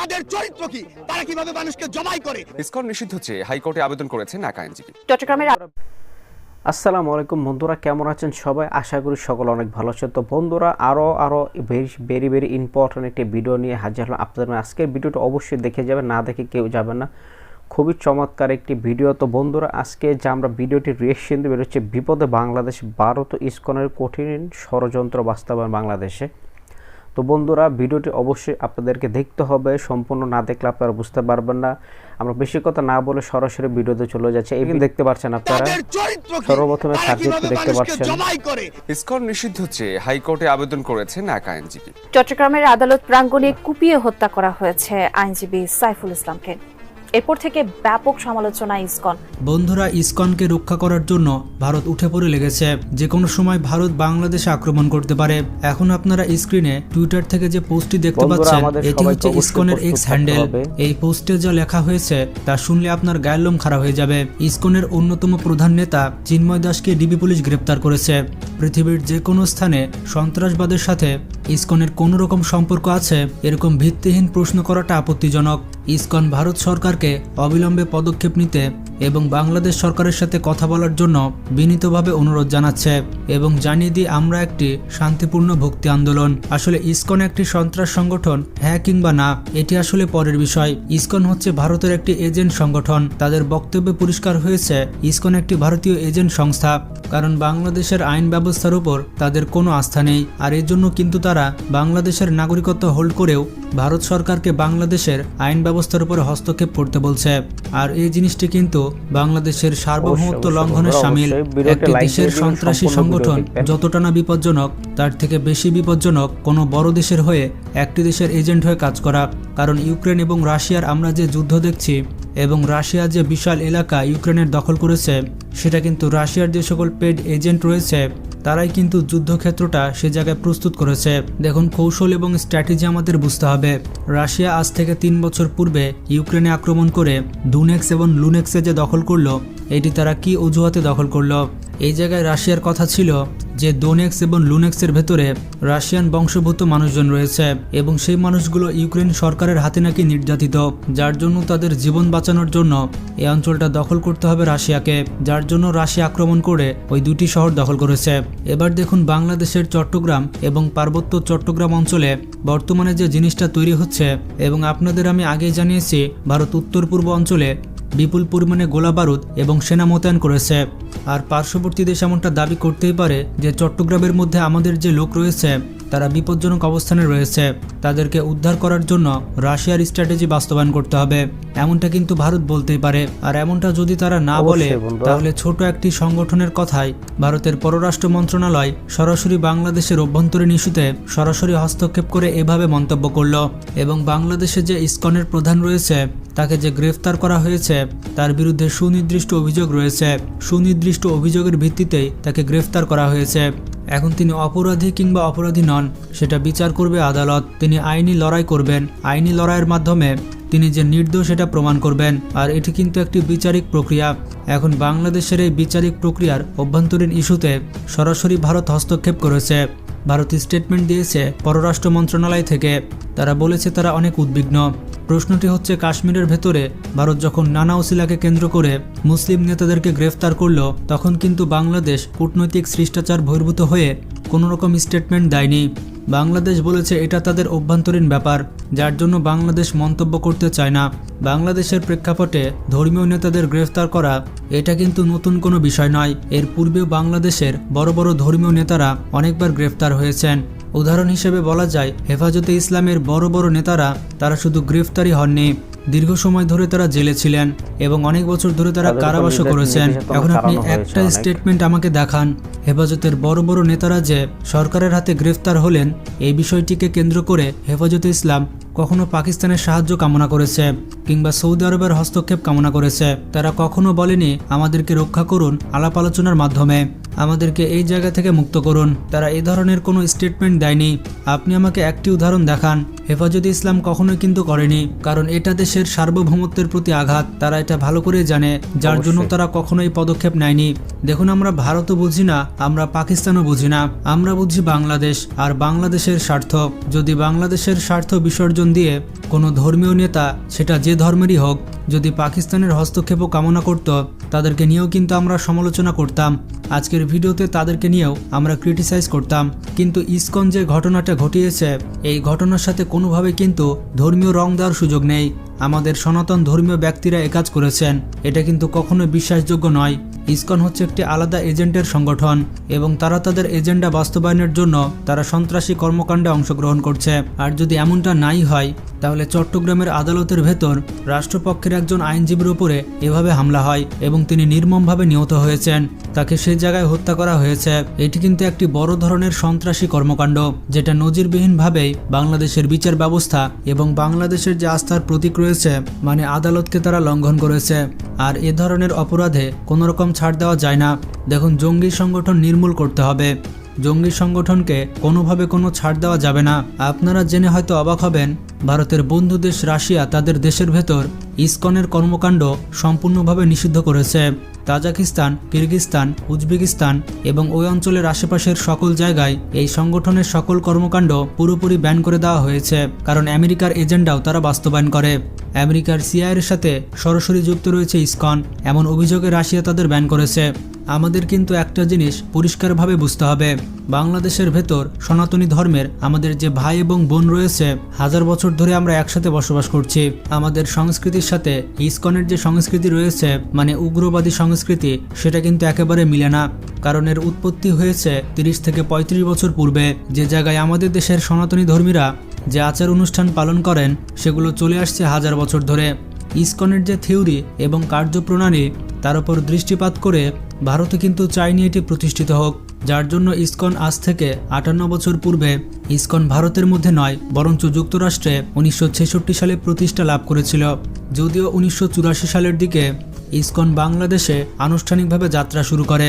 তাদের চরিত্র কি? তারা কীভাবে মানুষকে জবাই করে? ইসকন নিষিদ্ধ চেয়ে হাইকোর্টে আবেদন করেছেন এক আইনজীবী। চট্টগ্রামের আসসালামু আলাইকুম বন্ধুরা কেমন আছেন সবাই? আশা করি সকল অনেক ভালো আছেন। তো বন্ধুরা আরও আরও ভেরি ভেরি ইম্পর্ট্যান্ট একটি ভিডিও নিয়ে হাজির হলাম আপনাদের। আজকের ভিডিওটা অবশ্যই দেখে যাবেন না দেখে কেউ যাবেন না। খুবই চমৎকার একটি ভিডিও তো বন্ধুরা আজকে যে আমরা ভিডিওটি রিয়েকশন দিয়ে বেরোচ্ছে বিপদে বাংলাদেশ ভারত ইস্কনের কঠিন ষড়যন্ত্র বাস্তবায়ন বাংলাদেশে। তো বন্ধুরা ভিডিওটি অবশ্যই আপনাদেরকে দেখতে হবে। সম্পূর্ণ না দেখলে আপনারা বুঝতে পারবেন না। আমরা বেশি কথা না বলে সরাসরি ভিডিওতে চলে যাচ্ছে। এই দেখতে পাচ্ছেন আপনারা। সর্বপ্রথমে তারা দেখতে পারছেন পাচ্ছেন। ইসকন নিষিদ্ধ চেয়ে হাইকোর্টে আবেদন করেছেন এক আইনজীবী। চট্টগ্রামের আদালত প্রাঙ্গণে কুপিয়ে হত্যা করা হয়েছে আইনজীবী সাইফুল ইসলামকে। এরপর থেকে ব্যাপক সমালোচনা ইসকন। বন্ধুরা ইসকনকে রক্ষা করার জন্য ভারত উঠে পড়ে লেগেছে। যে কোনো সময় ভারত বাংলাদেশে আক্রমণ করতে পারে। এখন আপনারা স্ক্রিনে টুইটার থেকে যে পোস্টটি দেখতে পাচ্ছেন এটি হচ্ছে ইসকনের এক্স হ্যান্ডেল এই পোস্টে যা লেখা হয়েছে তা শুনলে আপনার গায়ের লোম খারাপ হয়ে যাবে। ইসকনের অন্যতম প্রধান নেতা চিন্ময় দাসকে ডিবি পুলিশ গ্রেপ্তার করেছে। পৃথিবীর যে কোনো স্থানে সন্ত্রাসবাদের সাথে ইসকনের কোনো রকম সম্পর্ক আছে এরকম ভিত্তিহীন প্রশ্ন করাটা আপত্তিজনক। ইসকন ভারত সরকারকে অবিলম্বে পদক্ষেপ নিতে এবং বাংলাদেশ সরকারের সাথে কথা বলার জন্য বিনীতভাবে অনুরোধ জানাচ্ছে এবং জানিয়ে দিই আমরা একটি শান্তিপূর্ণ ভক্তি আন্দোলন। আসলে ইসকন একটি সন্ত্রাস সংগঠন হ্যাঁ কিংবা না, এটি আসলে পরের বিষয়। ইসকন হচ্ছে ভারতের একটি এজেন্ট সংগঠন। তাদের বক্তব্যে পরিষ্কার হয়েছে, ইসকন একটি ভারতীয় এজেন্ট সংস্থা, কারণ বাংলাদেশের আইন ব্যবস্থার উপর তাদের কোনো আস্থা নেই। আর এর জন্য কিন্তু তারা বাংলাদেশের নাগরিকত্ব হোল্ড করেও ভারত সরকারকে বাংলাদেশের আইন ব্যবস্থার উপর হস্তক্ষেপ করতে বলছে। আর এই জিনিসটি কিন্তু বাংলাদেশের সার্বভৌমত্ব লঙ্ঘনের সামিল একটি দেশের সন্ত্রাসী সংগঠন যতটা না বিপজ্জনক তার থেকে বেশি বিপজ্জনক কোনো বড় দেশের হয়ে একটি দেশের এজেন্ট হয়ে কাজ করা। কারণ ইউক্রেন এবং রাশিয়ার আমরা যে যুদ্ধ দেখছি এবং রাশিয়া যে বিশাল এলাকা ইউক্রেনের দখল করেছে সেটা কিন্তু রাশিয়ার যে সকল পেড এজেন্ট রয়েছে তারাই কিন্তু যুদ্ধক্ষেত্রটা সে জায়গায় প্রস্তুত করেছে। দেখুন, কৌশল এবং স্ট্র্যাটেজি আমাদের বুঝতে হবে। রাশিয়া আজ থেকে তিন বছর পূর্বে ইউক্রেনে আক্রমণ করে ডুনেক্স এবং লুনেক্সে যে দখল করল, এটি তারা কি অজুহাতে দখল করল? এই জায়গায় রাশিয়ার কথা ছিল যে ডোনেক্স এবং লুনেক্সের ভেতরে রাশিয়ান বংশভূত মানুষজন রয়েছে এবং সেই মানুষগুলো ইউক্রেন সরকারের হাতে নাকি নির্যাতিত, যার জন্য তাদের জীবন বাঁচানোর জন্য এই অঞ্চলটা দখল করতে হবে রাশিয়াকে, যার জন্য রাশিয়া আক্রমণ করে ওই দুটি শহর দখল করেছে। এবার দেখুন বাংলাদেশের চট্টগ্রাম এবং পার্বত্য চট্টগ্রাম অঞ্চলে বর্তমানে যে জিনিসটা তৈরি হচ্ছে এবং আপনাদের আমি আগেই জানিয়েছি, ভারত উত্তর পূর্ব অঞ্চলে বিপুল পরিমাণে গোলা বারুদ এবং সেনা মোতায়েন করেছে। আর পার্শ্ববর্তী দেশ এমনটা দাবি করতেই পারে যে, চট্টগ্রামের মধ্যে আমাদের যে লোক রয়েছে তারা বিপজ্জনক অবস্থানে রয়েছে। তাদেরকে উদ্ধার করার জন্য রাশিয়ার স্ট্র্যাটেজি বাস্তবায়ন করতে হবে। এমনটা কিন্তু ভারত বলতেই পারে। আর এমনটা যদি তারা না বলে তাহলে ছোট একটি সংগঠনের কথাই ভারতের পররাষ্ট্র মন্ত্রণালয় সরাসরি বাংলাদেশের অভ্যন্তরীণ ইস্যুতে সরাসরি হস্তক্ষেপ করে এভাবে মন্তব্য করল। এবং বাংলাদেশে যে ইসকনের প্রধান রয়েছে তাকে যে গ্রেফতার করা হয়েছে তার বিরুদ্ধে সুনির্দিষ্ট অভিযোগ রয়েছে। সুনির্দিষ্ট অভিযোগের ভিত্তিতেই তাকে গ্রেফতার করা হয়েছে। এখন তিনি অপরাধী কিংবা অপরাধী নন, সেটা বিচার করবে আদালত। তিনি আইনি লড়াই করবেন। আইনি লড়াইয়ের মাধ্যমে তিনি যে নির্দোষ, সেটা প্রমাণ করবেন। আর এটি কিন্তু একটি বিচারিক প্রক্রিয়া। এখন বাংলাদেশের এই বিচারিক প্রক্রিয়ার অভ্যন্তরীণ ইস্যুতে সরাসরি ভারত হস্তক্ষেপ করেছে। ভারত স্টেটমেন্ট দিয়েছে পররাষ্ট্র মন্ত্রণালয় থেকে। তারা বলেছে তারা অনেক উদ্বিগ্ন। প্রশ্নটি হচ্ছে, কাশ্মীরের ভেতরে ভারত যখন নানা ওসিলাকে কেন্দ্র করে মুসলিম নেতাদেরকে গ্রেফতার করল, তখন কিন্তু বাংলাদেশ কূটনৈতিক শিষ্টাচার বহির্ভূত হয়ে কোনো রকম স্টেটমেন্ট দেয়নি। বাংলাদেশ বলেছে এটা তাদের অভ্যন্তরীণ ব্যাপার, যার জন্য বাংলাদেশ মন্তব্য করতে চায় না। বাংলাদেশের প্রেক্ষাপটে ধর্মীয় নেতাদের গ্রেফতার করা, এটা কিন্তু নতুন কোনো বিষয় নয়। এর পূর্বেও বাংলাদেশের বড় বড় ধর্মীয় নেতারা অনেকবার গ্রেফতার হয়েছেন। উদাহরণ হিসেবে বলা যায়, হেফাজতে ইসলামের বড় বড় নেতারা, তারা শুধু গ্রেফতারই হননি। দীর্ঘ সময় ধরে তারা জেলে ছিলেন এবং অনেক বছর ধরে তারা কারাবাসও করেছেন। এখন আপনি একটা স্টেটমেন্ট আমাকে দেখান হেফাজতের বড় বড় নেতারা যে সরকারের হাতে গ্রেফতার হলেন এই বিষয়টিকে কেন্দ্র করে হেফাজতে ইসলাম কখনো পাকিস্তানের সাহায্য কামনা করেছে কিংবা সৌদি আরবের হস্তক্ষেপ কামনা করেছে। তারা কখনো বলেনি আমাদেরকে রক্ষা করুন আলাপ আলোচনার মাধ্যমে। আমাদেরকে এই জায়গা থেকে মুক্ত করুন। তারা এই ধরনের কোনো স্টেটমেন্ট দেয়নি। আপনি আমাকে একটি উদাহরণ দেখান। হেফাজতে ইসলাম কখনোই কিন্তু করেনি কারণ এটা দেশের সার্বভৌমত্বের প্রতি আঘাত। তারা এটা ভালো করে জানে যার জন্য। তারা কখনোই পদক্ষেপ নেয়নি। দেখুন আমরা ভারতও বুঝি না আমরা পাকিস্তানও বুঝি না। আমরা বুঝি বাংলাদেশ আর বাংলাদেশের স্বার্থ। যদি বাংলাদেশের স্বার্থ বিসর্জন দিয়ে কোনো ধর্মীয় নেতা সেটা যে ধর্মেরই হোক যদি পাকিস্তানের হস্তক্ষেপও কামনা করত তাদেরকে নিয়েও কিন্তু আমরা সমালোচনা করতাম। আজকের ভিডিওতে তাদেরকে নিয়েও আমরা ক্রিটিসাইজ করতাম। কিন্তু ইসকন যে ঘটনাটা ঘটিয়েছে, এই ঘটনার সাথে কোনোভাবে কিন্তু ধর্মীয় রং দেওয়ার সুযোগ নেই। আমাদের সনাতন ধর্মীয় ব্যক্তিরা একাজ করেছেন। এটা কিন্তু কখনো বিশ্বাসযোগ্য নয়। ইসকন হচ্ছে একটি আলাদা এজেন্টের সংগঠন এবং তারা তাদের এজেন্ডা বাস্তবায়নের জন্য তারা সন্ত্রাসী কর্মকাণ্ডে অংশগ্রহণ করছে। আর যদি এমনটা নাই হয়, তাহলে চট্টগ্রামের আদালতের ভেতর রাষ্ট্রপক্ষের একজন আইনজীবীর উপরে এভাবে হামলা হয় এবং তিনি নির্মমভাবে নিহত হয়েছেন, তাকে সেই জায়গায় হত্যা করা হয়েছে। এটি কিন্তু একটি বড় ধরনের সন্ত্রাসী কর্মকাণ্ড, যেটা নজিরবিহীনভাবেই বাংলাদেশের বিচার ব্যবস্থা এবং বাংলাদেশের যে আস্থার প্রতীক রয়েছে মানে আদালতকে তারা লঙ্ঘন করেছে। আর এ ধরনের অপরাধে কোনো রকম ছাড় দেওয়া যায় না। দেখুন, জঙ্গি সংগঠন নির্মূল করতে হবে। জঙ্গি সংগঠনকে কোনোভাবে কোনো ছাড় দেওয়া যাবে না। আপনারা জেনে হয়তো অবাক হবেন ভারতের বন্ধু দেশ রাশিয়া তাদের দেশের ভেতর ইসকনের কর্মকাণ্ড সম্পূর্ণভাবে নিষিদ্ধ করেছে। তাজাকিস্তান কিরগিস্তান উজবেকিস্তান এবং ওই অঞ্চলের আশেপাশের সকল জায়গায় এই সংগঠনের সকল কর্মকাণ্ড পুরোপুরি ব্যান করে দেওয়া হয়েছে, কারণ আমেরিকার এজেন্ডাও তারা বাস্তবায়ন করে। আমেরিকার সিআইয়ের সাথে সরাসরি যুক্ত রয়েছে ইসকন, এমন অভিযোগে রাশিয়া তাদের ব্যান করেছে। আমাদের কিন্তু একটা জিনিস পরিষ্কারভাবে বুঝতে হবে, বাংলাদেশের ভেতর সনাতনী ধর্মের আমাদের যে ভাই এবং বোন রয়েছে, হাজার বছর ধরে আমরা একসাথে বসবাস করছি। আমাদের সংস্কৃতির সাথে ইসকনের যে সংস্কৃতি রয়েছে মানে উগ্রবাদী সংস্কৃতি, সেটা কিন্তু একেবারে মিলে না। কারণ এর উৎপত্তি হয়েছে তিরিশ থেকে ৩৫ বছর পূর্বে। যে জায়গায় আমাদের দেশের সনাতনী ধর্মীরা যে আচার অনুষ্ঠান পালন করেন, সেগুলো চলে আসছে হাজার বছর ধরে। ইসকনের যে থিওরি এবং কার্যপ্রণালী, তার উপর দৃষ্টিপাত করে ভারতে কিন্তু চাইনি এটি প্রতিষ্ঠিত হোক। যার জন্য ইসকন আজ থেকে আটান্ন বছর পূর্বে ইসকন ভারতের মধ্যে নয়, বরঞ্চ যুক্তরাষ্ট্রে উনিশশো ছেষট্টি সালে প্রতিষ্ঠা লাভ করেছিল। যদিও উনিশশো চুরাশি সালের দিকে ইসকন বাংলাদেশে আনুষ্ঠানিকভাবে যাত্রা শুরু করে।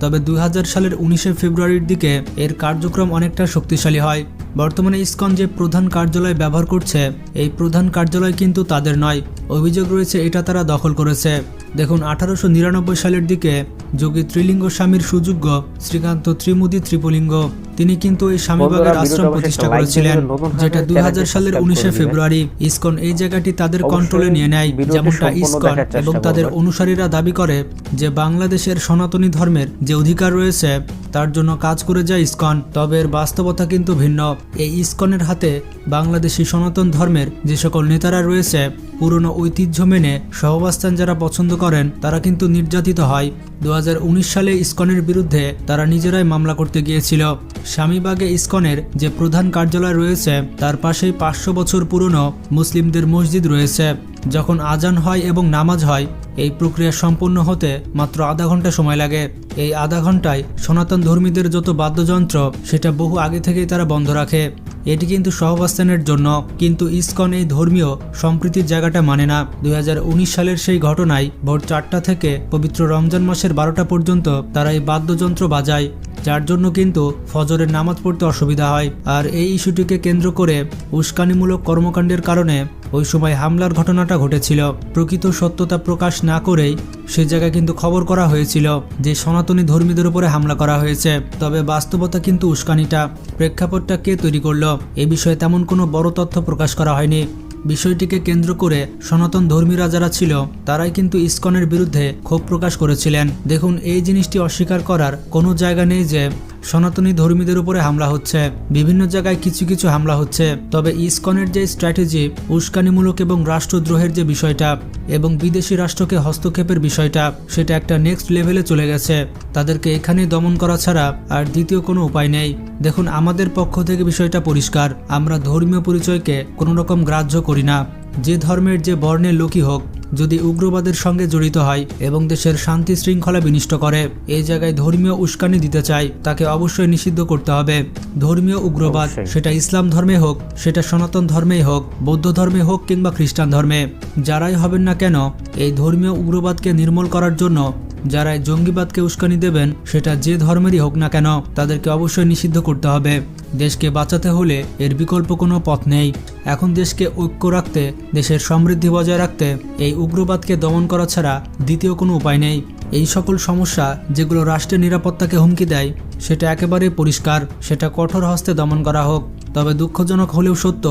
তবে দুই হাজার সালের উনিশে ফেব্রুয়ারির দিকে এর কার্যক্রম অনেকটা শক্তিশালী হয়। বর্তমানে ইস্কন যে প্রধান কার্যালয় ব্যবহার করছে, এই প্রধান কার্যালয় কিন্তু তাদের নয়। অভিযোগ রয়েছে, এটা তারা দখল করেছে। দেখুন, আঠারোশো নিরানব্বই সালের দিকে যোগী ত্রিলিঙ্গ স্বামীর সুযোগ্য শ্রীকান্ত ত্রিমুদি ত্রিপুলিঙ্গ। তিনি কিন্তু এই স্বামীবাগের আশ্রম প্রতিষ্ঠা করেছিলেন যেটা দুই সালের উনিশে ফেব্রুয়ারি ইসকন এই জায়গাটি তাদের কন্ট্রোলে নিয়ে নেয় যেমনটা ইসকন এবং তাদের অনুসারীরা দাবি করে যে বাংলাদেশের সনাতনী ধর্মের যে অধিকার রয়েছে তার জন্য কাজ করে যায় ইসকন। তবে এর বাস্তবতা কিন্তু ভিন্ন। এই ইসকনের হাতে বাংলাদেশি সনাতন ধর্মের যে সকল নেতারা রয়েছে পুরনো ঐতিহ্য মেনে সহবাস্থান যারা পছন্দ করেন তারা কিন্তু নির্যাতিত হয়। দুই হাজার উনিশ সালে ইসকনের বিরুদ্ধে তারা নিজেরাই মামলা করতে গিয়েছিল। স্বামীবাগে ইস্কনের যে প্রধান কার্যালয় রয়েছে তার পাশেই পাঁচশো বছর পুরনো মুসলিমদের মসজিদ রয়েছে। যখন আজান হয় এবং নামাজ হয়, এই প্রক্রিয়া সম্পূর্ণ হতে মাত্র আধা ঘণ্টা সময় লাগে। এই আধা ঘন্টায় সনাতন ধর্মীদের যত বাদ্যযন্ত্র, সেটা বহু আগে থেকেই তারা বন্ধ রাখে। এটি কিন্তু সহবাস্থানের জন্য, কিন্তু ইসকন এই ধর্মীয় সম্প্রীতির জায়গাটা মানে না। দুই হাজার উনিশ সালের সেই ঘটনায় ভোর চারটা থেকে পবিত্র রমজান মাসের বারোটা পর্যন্ত তারা এই বাদ্যযন্ত্র বাজায়, যার জন্য কিন্তু ফজরের নামাজ পড়তে অসুবিধা হয়। আর এই ইস্যুটিকে কেন্দ্র করে উস্কানিমূলক কর্মকাণ্ডের কারণে ওই সময় হামলার ঘটনাটা ঘটেছিল। প্রকৃত সত্যতা প্রকাশ না করেই সে জায়গায় কিন্তু খবর করা হয়েছিল যে সনাতনী ধর্মীদের উপরে হামলা করা হয়েছে। তবে বাস্তবতা কিন্তু উস্কানিটা। প্রেক্ষাপটটা কে তৈরি করল? এ বিষয়ে তেমন কোনো বড় তথ্য প্রকাশ করা হয়নি। বিষয়টিকে কেন্দ্র করে সনাতন ধর্মীরা যারা ছিল, তারাই কিন্তু ইসকনের বিরুদ্ধে ক্ষোভ প্রকাশ করেছিলেন। দেখুন, এই জিনিসটি অস্বীকার করার কোনো জায়গা নেই যে সনাতনী ধর্মীদের উপরে হামলা হচ্ছে। বিভিন্ন জায়গায় কিছু কিছু হামলা হচ্ছে। তবে ইসকনের যে স্ট্র্যাটেজি, উস্কানিমূলক এবং রাষ্ট্রদ্রোহের যে বিষয়টা এবং বিদেশি রাষ্ট্রকে হস্তক্ষেপের বিষয়টা, সেটা একটা নেক্সট লেভেলে চলে গেছে। তাদেরকে এখানেই দমন করা ছাড়া আর দ্বিতীয় কোনো উপায় নেই। দেখুন, আমাদের পক্ষ থেকে বিষয়টা পরিষ্কার। আমরা ধর্মীয় পরিচয়কে কোনো রকম গ্রাহ্য করি না। যে ধর্মের যে বর্ণের লোকই হোক যদি উগ্রবাদের সঙ্গে জড়িত হয় এবং দেশের শান্তি শৃঙ্খলা বিনষ্ট করে এই জায়গায় ধর্মীয় উস্কানি দিতে চায় তাকে অবশ্যই নিষিদ্ধ করতে হবে। ধর্মীয় উগ্রবাদ সেটা ইসলাম ধর্মে হোক সেটা সনাতন ধর্মেই হোক বৌদ্ধ ধর্মে হোক কিংবা খ্রিস্টান ধর্মে। যারাই হবেন না কেন এই ধর্মীয় উগ্রবাদকে নির্মূল করার জন্য যারা এই জঙ্গিবাদকে উস্কানি দেবেন সেটা যে ধর্মেরই হোক না কেন তাদেরকে অবশ্যই নিষিদ্ধ করতে হবে। দেশকে বাঁচাতে হলে এর বিকল্প কোনো পথ নেই। এখন দেশকে ঐক্য রাখতে, দেশের সমৃদ্ধি বজায় রাখতে এই উগ্রবাদকে দমন করা ছাড়া দ্বিতীয় কোনো উপায় নেই। এই সকল সমস্যা যেগুলো রাষ্ট্রের নিরাপত্তাকে হুমকি দেয়, সেটা একেবারেই পরিষ্কার, সেটা কঠোর হস্তে দমন করা হোক। তবে দুঃখজনক হলেও সত্য,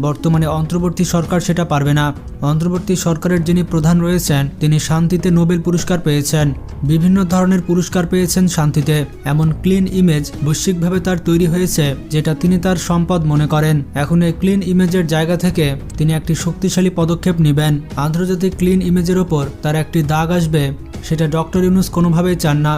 বর্তমানে অন্তর্বর্তী সরকার সেটা পারবে না। অন্তর্বর্তী সরকারের যিনি প্রধান রয়েছেন, তিনি শান্তিতে নোবেল পুরস্কার পেয়েছেন। বিভিন্ন ধরনের পুরস্কার পেয়েছেন শান্তিতে। এমন ক্লিন ইমেজ বৈশ্বিকভাবে তার তৈরি হয়েছে, যেটা তিনি তার সম্পদ মনে করেন। এখন এই ক্লিন ইমেজের জায়গা থেকে তিনি একটি শক্তিশালী পদক্ষেপ নেবেন। আন্তর্জাতিক ক্লিন ইমেজের ওপর তার একটি দাগ আসবে, সেটা ডক্টর ইউনুস কোনোভাবেই চান না।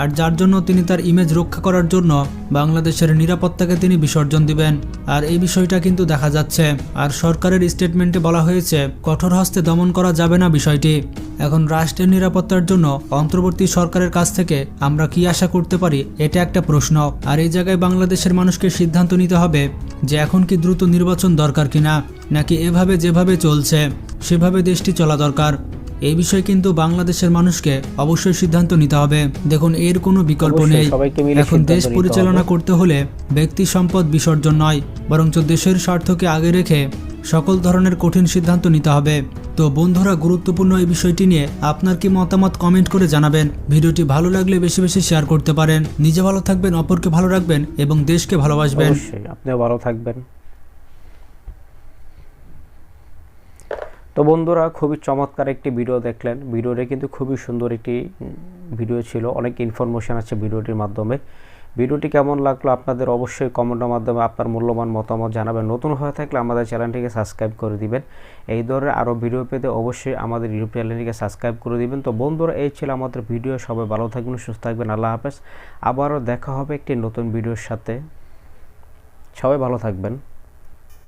আর যার জন্য তিনি তার ইমেজ রক্ষা করার জন্য বাংলাদেশের নিরাপত্তাকে তিনি বিসর্জন দিবেন। আর এই বিষয়টা কিন্তু দেখা যাচ্ছে। আর সরকারের স্টেটমেন্টে বলা হয়েছে, কঠোর হস্তে দমন করা যাবে না বিষয়টি। এখন রাষ্ট্রের নিরাপত্তার জন্য অন্তর্বর্তী সরকারের কাছ থেকে আমরা কি আশা করতে পারি, এটা একটা প্রশ্ন। আর এই জায়গায় বাংলাদেশের মানুষকে সিদ্ধান্ত নিতে হবে যে এখন কি দ্রুত নির্বাচন দরকার কিনা, নাকি এভাবে যেভাবে চলছে, সেভাবে দেশটি চলা দরকার। এই বিষয়ে কিন্তু বাংলাদেশের মানুষকে অবশ্যই সিদ্ধান্ত নিতে হবে। দেখুন এর কোনো বিকল্প নেই। এখন দেশ পরিচালনা করতে হলে ব্যক্তি সম্পদ বিসর্জন নয় বরঞ্চ দেশের স্বার্থকে আগে রেখে সকল ধরনের কঠিন সিদ্ধান্ত নিতে হবে। তো বন্ধুরা গুরুত্বপূর্ণ এই বিষয়টি নিয়ে আপনার কি মতামত কমেন্ট করে জানাবেন। ভিডিওটি ভালো লাগলে বেশি বেশি শেয়ার করতে পারেন। নিজে ভালো থাকবেন অপরকে ভালো রাখবেন এবং দেশকে ভালোবাসবেন। আপনিও ভালো থাকবেন। তো বন্ধুরা, খুবই চমৎকার একটি ভিডিও দেখলেন। ভিডিওটা কিন্তু খুবই সুন্দর একটি ভিডিও ছিল। অনেক ইনফরমেশন আছে ভিডিওটির মাধ্যমে। ভিডিওটি কেমন লাগল আপনাদের অবশ্যই কমেন্টের মাধ্যমে আপনার মূল্যবান মতামত জানাবেন। নতুন হয়ে থাকলে আমাদের চ্যানেলটিকে সাবস্ক্রাইব করে দিবেন। এই ধরনের আরও ভিডিও পেতে অবশ্যই আমাদের ইউটিউব চ্যানেলটিকে সাবস্ক্রাইব করে দিবেন। তো বন্ধুরা, এই ছিল আমাদের ভিডিও। সবাই ভালো থাকবেন, সুস্থ থাকবেন। আল্লাহ হাফেজ। আবারও দেখা হবে একটি নতুন ভিডিওর সাথে। সবাই ভালো থাকবেন।